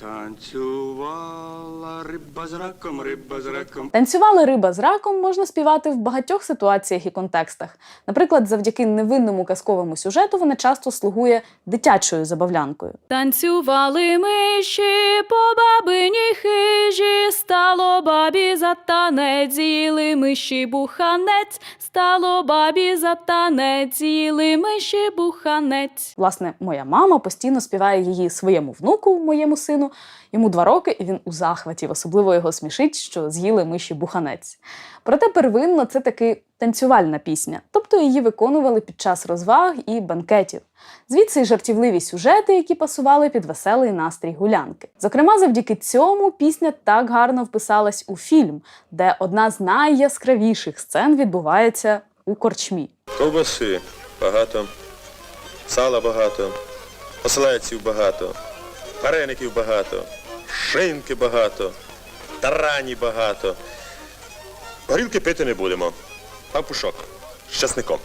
Танцювала риба з раком, риба з раком. Танцювали риба з раком можна співати в багатьох ситуаціях і контекстах. Наприклад, завдяки невинному казковому сюжету вона часто слугує дитячою забавлянкою. Танцювали миші стало бабі за танець, їли миші буханець, стало бабі за танець, їли миші буханець. Власне, моя мама постійно співає її своєму внуку, моєму сину. Йому два роки, і він у захваті. Особливо його смішить, що з'їли миші буханець. Проте первинно це таки танцювальна пісня, тобто її виконували під час розваг і банкетів. Звідси й жартівливі сюжети, які пасували під веселий настрій гулянки. Зокрема, завдяки цьому пісня так гарно вписалась у фільм, де одна з найяскравіших сцен відбувається у корчмі. Ковбаси багато, сала багато, оселедців багато, вареників багато, шинки багато, тарані багато. Горілки пити не будемо. Пампушок з часником.